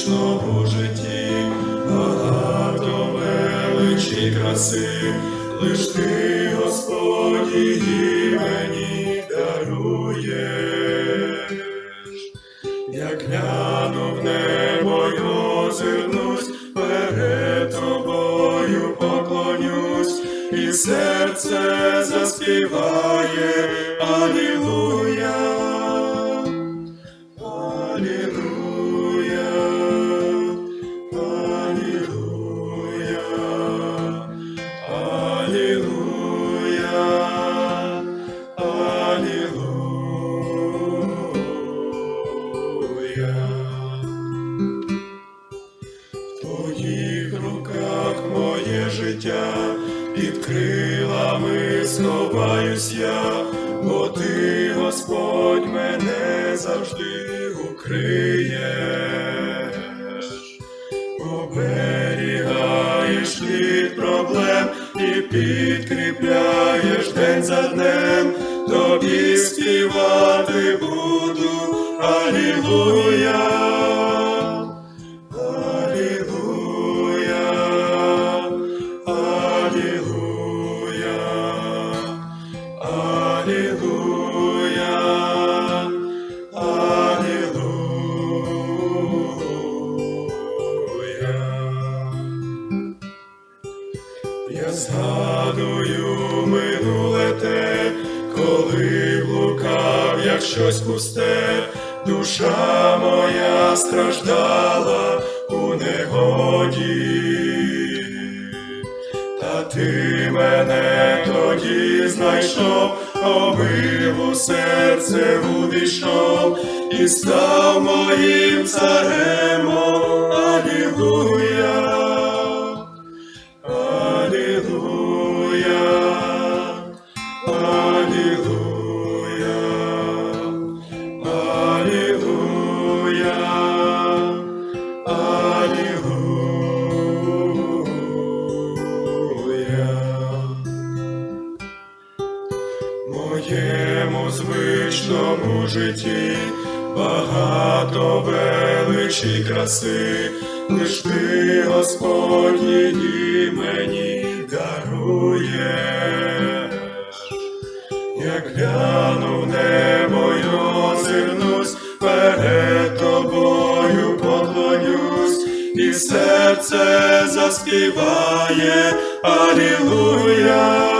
вічному житті, багато величі краси, лиш ти, Господь, і мені даруєш, як гляну в небо й озирнусь, перед тобою поклонюсь, і серце заспіває, Алілуя. Життя, під крилами сховаюсь я, бо ти, Господь, мене завжди укриєш, оберігаєш від проблем і підкріпляєш день за днем, тобі співати буду, Алілуя. Я згадую минуле те, коли блукав, як щось пусте, душа моя страждала у негоді, та ти мене тоді знайшов, обив у серце увійшов і став моїм царем. Алілуя, Моєму звичному житті багато величі краси, лиш ти, Господь, її мені даруєш, як гляну в небо й озирнусь, перед тобою поклонюсь, і серце заспіває Алілуя.